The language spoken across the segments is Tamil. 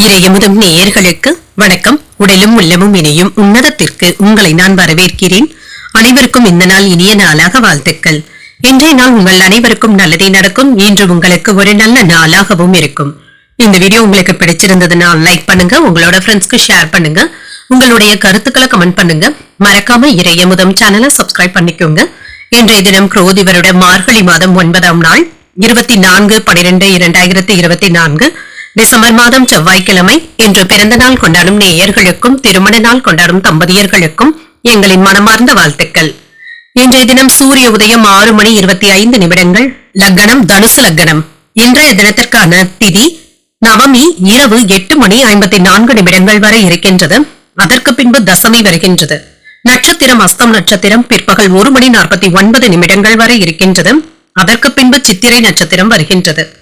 இறையமுதம் நேயர்களுக்கு வணக்கம். உடலும் உள்ளமும் இணையும் உன்னதத்திற்கு உங்களை நான் வரவேற்கிறேன். அனைவருக்கும் இந்த நாள் இனிய நாளாக வாழ்த்துக்கள். இன்றைய நாள் உங்கள் அனைவருக்கும் நல்லதே நடக்கும். இன்று உங்களுக்கு ஒரு நல்ல நாளாகவும் இருக்கும். இந்த வீடியோ உங்களுக்கு பிடிச்சிருந்ததுன்னா லைக் பண்ணுங்க. உங்களோட ஃப்ரெண்ட்ஸ்க்கு ஷேர் பண்ணுங்க. உங்களுடைய கருத்துக்களை கமெண்ட் பண்ணுங்க. மறக்காம இறையமுதம் சேனலை சப்ஸ்கிரைப் பண்ணிக்கோங்க. இன்றைய தினம் குரோதி வருட மார்கழி மாதம் ஒன்பதாம் நாள் இருபத்தி நான்கு பனிரெண்டு இரண்டாயிரத்தி இருபத்தி நான்கு. டிசம்பர் மாதம் செவ்வாய்க்கிழமை. இன்று பிறந்த நாள் கொண்டாடும் நேயர்களுக்கும் திருமண நாள் கொண்டாடும் தம்பதியர்களுக்கும் எங்களின் மனமார்ந்த வாழ்த்துக்கள். இன்றைய தினம் சூரிய உதயம் ஆறு மணி இருபத்தி ஐந்து நிமிடங்கள். லக்னம் தனுசு லக்னம். இன்றைய தினத்திற்கான திதி நவமி இரவு எட்டு மணி ஐம்பத்தி நான்கு நிமிடங்கள் வரை இருக்கின்றது. அதற்கு பின்பு தசமி வருகின்றது. நட்சத்திரம் அஸ்தம் நட்சத்திரம் பிற்பகல் ஒரு மணி நாற்பத்தி ஒன்பது நிமிடங்கள் வரை இருக்கின்றது. அதற்கு பின்பு சித்திரை நட்சத்திரம் வருகின்றது.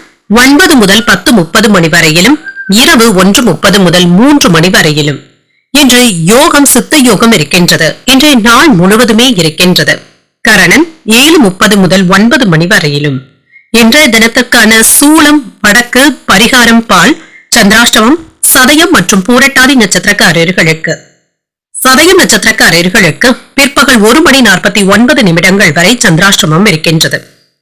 ஒன்பது முதல் பத்து முப்பது மணி வரையிலும் இரவு ஒன்று முப்பது முதல் மூன்று மணி வரையிலும். இன்று யோகம் சித்த யோகம் இருக்கின்றது. இன்றைய நாள் முழுவதுமே இருக்கின்றது. கரணன் ஏழு முப்பது முதல் ஒன்பது மணி வரையிலும். இன்றைய தினத்துக்கான சூளம் வடக்கு பரிகாரம் பால் சந்திராஷ்டமம் சதயம் மற்றும் பூரட்டாதி நட்சத்திரக்காரர்களுக்கு. சதயம் நட்சத்திரக்காரர்களுக்கு பிற்பகல் ஒரு மணி நாற்பத்தி ஒன்பது நிமிடங்கள் வரை சந்திராஷ்டமம் இருக்கின்றது.